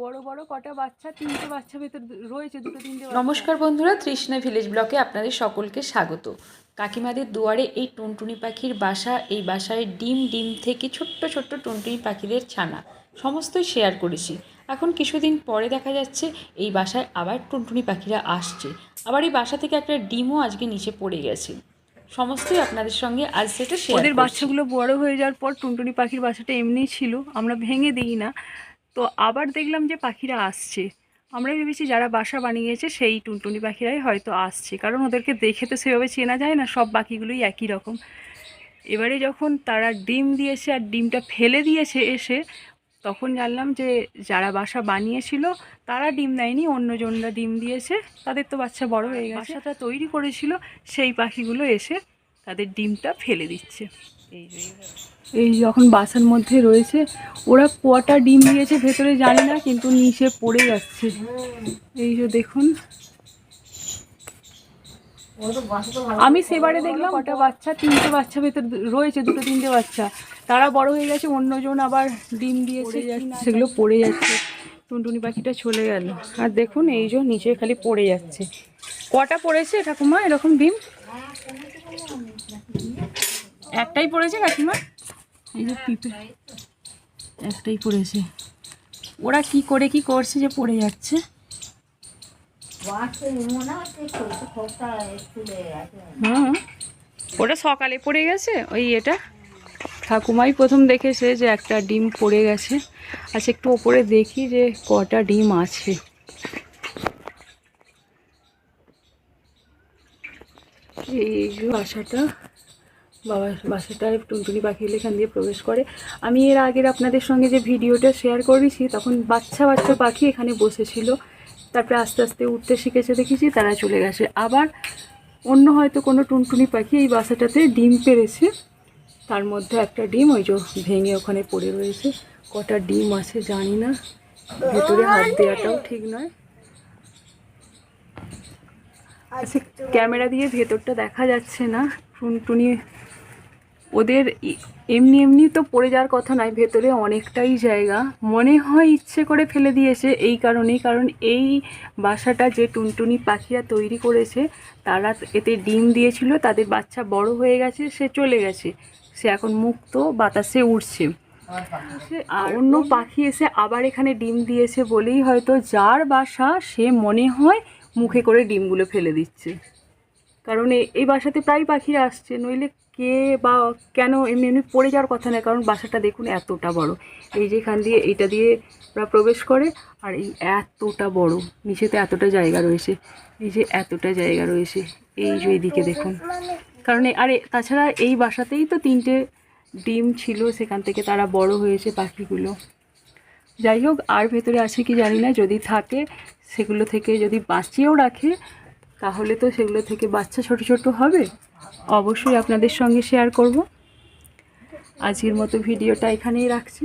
বড় বড় কটা বাচ্চা তিনটে বাচ্চা ভেতর রয়েছে দুটো তিনটে নমস্কার বন্ধুরা তৃষ্ণা ভিলেজ ব্লকে আপনাদের সকলকে স্বাগত। কাকিমাদের দুয়ারে এই টুনটুনি পাখির বাসা এই বাসায় ডিম ডিম থেকে ছোট্ট ছোট্ট টুনটুনি পাখিদের ছানা। সমস্তই শেয়ার করেছি। এখন কিছুদিন পরে দেখা যাচ্ছে এই বাসায় আবার টুনটুনি পাখিরা আসছে। আবার এই বাসা থেকে একটা ডিমও আজকে নিচে পড়ে গেছে। সমস্তই আপনাদের সঙ্গে আজ সেটা শেয়ার ওদের বাচ্চাগুলো বড় হয়ে যাওয়ার পর টুনটুনি পাখির বাসাটা এমনিই ছিল। আমরা ভেঙে দিই না। তো আবার দেখলাম যে পাখিরা আসছে। আমরা ভেবেছি যারা বাসা বানিয়েছে সেই টুনটুনি পাখিরাই হয়তো আসছে। কারণ ওদেরকে দেখে তো সেভাবে চেনা যায় না, সব পাখিগুলোই একই রকম। এবারে যখন তারা ডিম দিয়েছে আর ডিমটা ফেলে দিয়েছে এসে, তখন জানলাম যে যারা বাসা বানিয়েছিল তারা ডিম দেয়নি, অন্যজনরা ডিম দিয়েছে। তাদের তো বাচ্চা বড় হয়ে গেছে। বাসাটা তৈরি করেছিল সেই পাখিগুলো এসে তাদের ডিমটা ফেলে দিচ্ছে। এই যে যখন বাসার মধ্যে রয়েছে ওরা কটা ডিম দিয়েছে ভেতরে জানি না কিন্তু নিচে পড়ে যাচ্ছে। এই যে দেখুন। আমি সেবারে দেখলাম কটা বাচ্চা তিনটে বাচ্চা ভেতর রয়েছে দুটো তিনটে বাচ্চা। তারা বড় হয়ে গেছে অন্যজন আবার ডিম দিয়েছে সেগুলো পড়ে যাচ্ছে। টুনটুনি পাখিটা চলে গেল। আর দেখুন এই যে নিচে খালি পড়ে যাচ্ছে। কটা পড়েছে ঠাকুমা এরকম ডিম? একটাই পড়েছে কাকিমা? এই যে পিঁপড়ে একটাই। পড়েছে। ওরা কি করে কি করছে যে পড়ে যাচ্ছে? হুম। ওটা সকালে পড়ে গেছে? ওই এটা? ঠাকুমাই প্রথম দেখেছে যে একটা ডিম পড়ে গেছে। আচ্ছা একটু ওপরে দেখি যে কটা ডিম আছে। এই যে বাসাটা বাবা বাসাটায় টুনটুনি পাখিগুলো এখান দিয়ে প্রবেশ করে। আমি এর আগের আপনাদের সঙ্গে যে ভিডিওটা শেয়ার করেছি, তখন বাচ্চা বাচ্চা পাখি এখানে বসেছিল। তারপরে আস্তে আস্তে উঠতে শিখেছে, দেখেছি তারা চলে গেছে। আবার অন্য হয়তো কোনো টুনটুনি পাখি এই বাসাটাতে ডিম পেরেছে। তার মধ্যে একটা ডিম, ওই যে ভেঙে ওখানে পড়ে রয়েছে। কটা ডিম আছে জানি না। ভেতরে হাত দেওয়াটাও ঠিক নয়। আচ্ছা ক্যামেরা দিয়ে ভেতরটা দেখা যাচ্ছে না। টুনটুনি, ওদের এমনি এমনি তো পড়ে যাওয়ার কথা নয়, ভেতরে অনেকটাই জায়গা। মনে হয় ইচ্ছে করে ফেলে দিয়েছে এই কারণেই, কারণ এই বাসাটা যে টুনটুনি পাখিরা তৈরি করেছে, তারা এতে ডিম দিয়েছিল, তাদের বাচ্চা বড় হয়ে গেছে, সে চলে গেছে। সে এখন মুক্ত, বাতাসে আর অন্য পাখি এসে আবার এখানে ডিম দিয়েছে বলেই হয়তো যার বাসা, সে মনে হয় মুখে করে ডিমগুলো ফেলে দিচ্ছে। কারণ এই বাসাতে প্রায় পাখিরা আসছে, নইলে কে বা কেন এমনি এমনি পড়ে যাওয়ার কথা নয়, কারণ বাসাটা দেখুন এতটা বড়। এই যে এখান দিয়ে এইটা দিয়ে ওরা প্রবেশ করে, আর এই এতটা বড়, নিচেতে এতটা জায়গা রয়েছে, এই যে এতটা জায়গা রয়েছে, এই যে এইদিকে দেখুন। কারণ আরে, তাছাড়া এই বাসাতেই তো তিনটে ডিম ছিল, সেখান থেকে তারা বড় হয়েছে পাখিগুলো। যাই হোক, আর ভেতরে আছে কি জানি না, যদি থাকে সেগুলো থেকে যদি বাঁচিয়েও রাখে তাহলে তো সেগুলো থেকে বাচ্চা ছোট ছোট হবে। অবশ্যই আপনাদের সঙ্গে শেয়ার করব। আজকের মতো ভিডিওটা এখানেই রাখছি।